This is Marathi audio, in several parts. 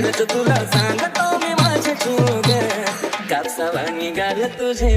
म्हणत तुला सांगतो मी माझे चूक कापसावा निघाल तुझे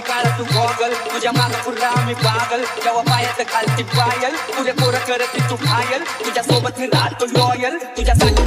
ती काळा तू गॉगल तुझ्या मागपूरला आम्ही पागल. जेव्हा पायात घालती पायल तुझ्या पोरं करती तू घायल. तुझ्या सोबत मी राहतो लॉयल तुझ्या साठी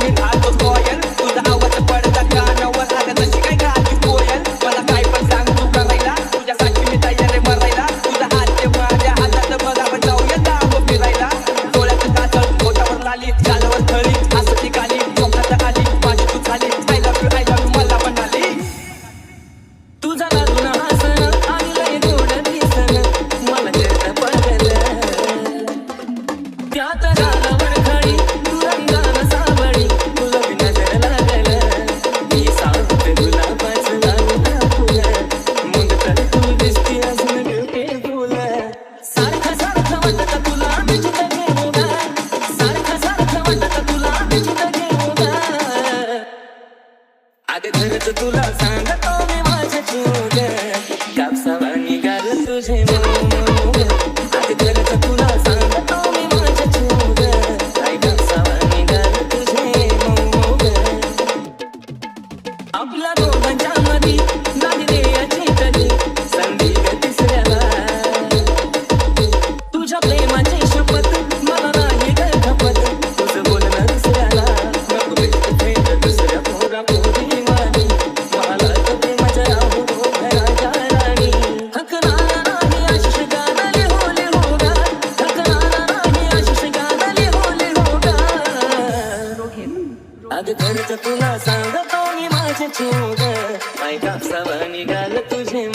आज तुला सांगतो मी माझे चूल कापसावर निघाल तुझे तुला सांगतो मी माझे चूल काय कापसावर निघाल तुझे आपला तो मधी आज घरच तुला सांगतो मी माझे चोद माय कापसावा निघाल तुझे